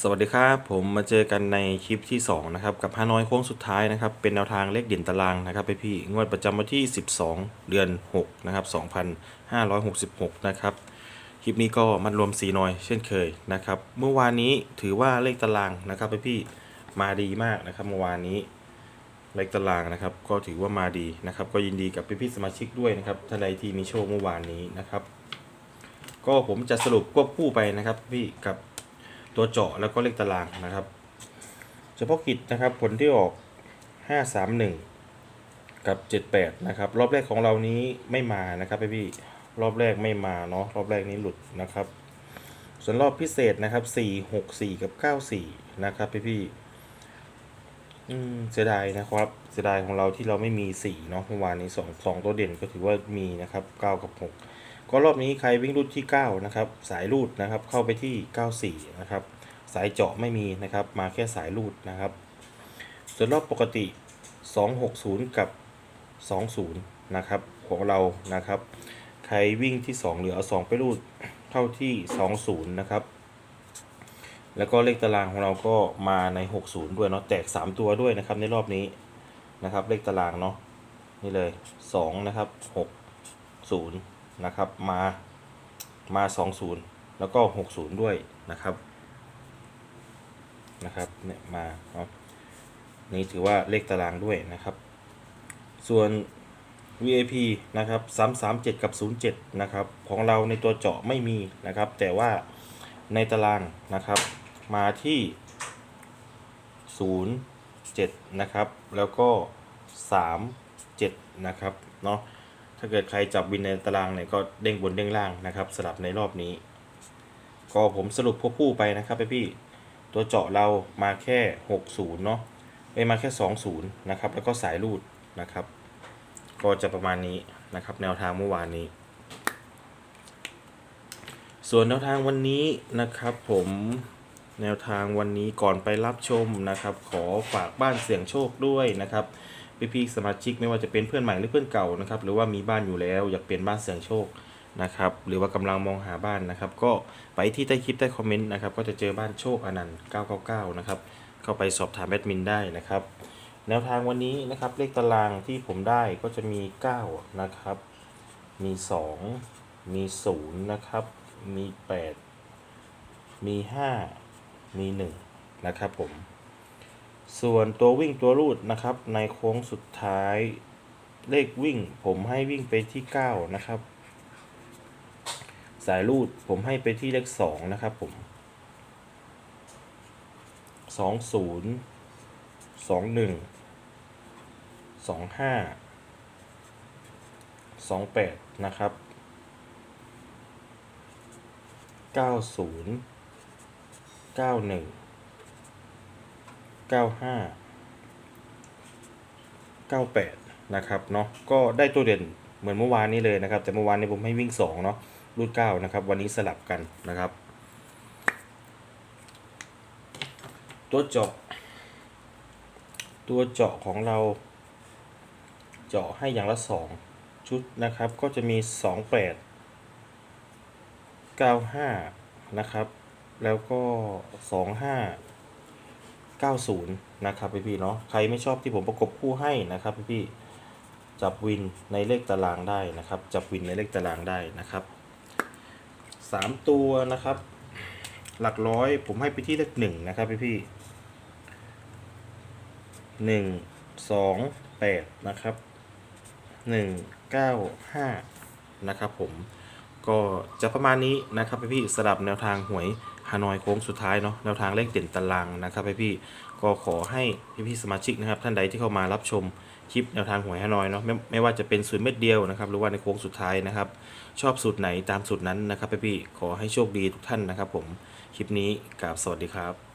สวัสดีครับผมมาเจอกันในคลิปที่ 2 นะครับ กับฮานอยโค้งสุดท้ายนะครับ เป็นแนวทางเลขเด่นตารางนะครับไปพี่งวดประจำวันที่ 12 เดือน 6 นะครับ 2566 นะครับ คลิปนี้ก็มัดรวมสีน้อยเช่นเคยนะครับ เมื่อวานนี้ถือว่าเลขตารางนะครับไปพี่มาดีมากนะครับเมื่อวานนี้เลขตารางนะครับ ก็ถือว่ามาดีนะครับ ก็ยินดีกับพี่ๆสมาชิกด้วยนะครับท่านใดที่มีโชคเมื่อวานนี้นะครับ ก็ผมจะสรุปควบคู่ไปนะครับพี่กับ ตัวเจาะแล้วก็เลขตารางนะครับ เฉพาะกิจนะครับผลที่ออก 531 กับ 78 นะครับ รอบแรกของเรานี้ไม่มานะครับพี่พี่รอบแรกไม่มาเนาะรอบแรกนี้หลุดนะครับ ส่วนรอบพิเศษนะครับ 464 กับ 94 นะครับพี่พี่อืมเสียดายนะครับเสียดายของเราที่เราไม่มี 4 เนาะเมื่อวานนี้2 2ตัวเด่นก็ถือว่ามีนะครับ 9 กับ 6 ก็รอบนี้ใครวิ่งรูดที่ 9 นะครับ สายรูดนะครับ เข้าไปที่ 94 นะครับ สายเจาะไม่มีนะครับ มาแค่สายรูดนะครับ ส่วนรอบปกติ 260 กับ 20 นะครับ ของเรานะครับ ใครวิ่งที่ 2 เหลือเอา2ไปรูดเข้าที่ 20 นะครับ แล้วก็เลขตารางของเราก็มาใน 60 ด้วยเนาะ แตก 3 ตัวด้วยนะครับในรอบนี้นะครับ เลขตารางเนาะ นี่เลย 2 นะครับ 6 0 นะครับมามา 20 แล้วก็ 60 ด้วยนะครับนะครับเนี่ยมาเนาะนี่ถือว่าเลขตารางด้วยนะครับ ส่วน VAP นะครับ337 กับ 07 นะครับ ของเราในตัวเจาะไม่มีนะครับ แต่ว่าในตารางนะครับ มาที่ 07 นะครับ แล้วก็ 37 นะครับ เนาะ ถ้าเกิดใครจับวินในตารางเนี่ยก็เด้งบนเด้งล่างนะครับ สลับในรอบนี้ ก็ผมสรุปพวกผู้ไปนะครับพี่ตัวเจาะเรามาแค่ 60 เนาะไม่มาแค่ 20 นะครับ แล้วก็สายรูดนะครับ ก็จะประมาณนี้นะครับ แนวทางเมื่อวานนี้ ส่วนแนวทางวันนี้นะครับผมแนวทางวันนี้ก่อนไปรับชมนะครับ ขอฝากบ้านเสี่ยงโชคด้วยนะครับ พี่ๆสมาชิกไม่ว่าจะเป็นเพื่อนใหม่หรือเพื่อนเก่านะครับ หรือว่ามีบ้านอยู่แล้วอยากเปลี่ยนบ้านเสี่ยงโชคนะครับ หรือว่ากำลังมองหาบ้านนะครับ ก็ไปที่ใต้คลิปใต้คอมเมนต์นะครับ ก็จะเจอบ้านโชคอนันต์ 999 นะครับ เข้าไปสอบถามแอดมินได้นะครับ แนวทางวันนี้นะครับเลขตารางที่ผมได้ก็จะมี 9 นะครับ มี 2 มี 0 นะครับ มี 8 มี 5 มี 1 นะครับผม ส่วนตัววิ่งตัวรูดนะครับ ในโค้งสุดท้าย เลขวิ่ง ผมให้วิ่งไปที่ 9 นะครับ สายรูดผมให้ไปที่เลข 2 นะครับผมสองศูนย์สองหนึ่งสองห้าสองแปดนะครับเก้าศูนย์เก้าห้าเก้าแปดนะครับเนาะก็ได้ตัวเด่นเหมือนเมื่อวานนี้เลยนะครับ แต่เมื่อวานนี้ผมให้วิ่งสองเนาะรูดเก้านะครับ วันนี้สลับกันนะครับ ตัวเจาะ ตัวเจาะของเรา เจาะให้อย่างละสองชุดนะครับ ก็จะมีสองแปดเก้าห้านะครับ แล้วก็ส องห้าเก้าศูนะครับพี่พี่เนาะใครไม่ชอบที่ผมประกบคู่ให้นะครับพี่พี่จับวินในเลขตารางได้นะครับ จับวินในเลขตารางได้นะครับสามตัวนะครับ หลักร้อยผมให้ไปที่เลขหนึ่งนะครับพี่พี่หนึ่งสองแปดนะครับหนึ่งเก้าห้านะครับผมก็จะประมาณนี้นะครับพี่พี่สำหรับแนวทางหวย ฮานอยโค้งสุดท้ายเนาะแนวทางเลขเด่นตารางนะครับพี่พี่ๆก็ขอให้พี่พี่ๆสมาชิกนะครับ ท่านใดที่เข้ามารับชมคลิปแนวทางหวยฮานอยเนาะไม่ไม่ว่าจะเป็นสูตรเม็ดเดียวนะครับ หรือว่าในโค้งสุดท้ายนะครับ ชอบสูตรไหนตามสูตรนั้นนะครับพี่พี่ๆขอให้โชคดีทุกท่านนะครับ ผมคลิปนี้กราบสวัสดีครับ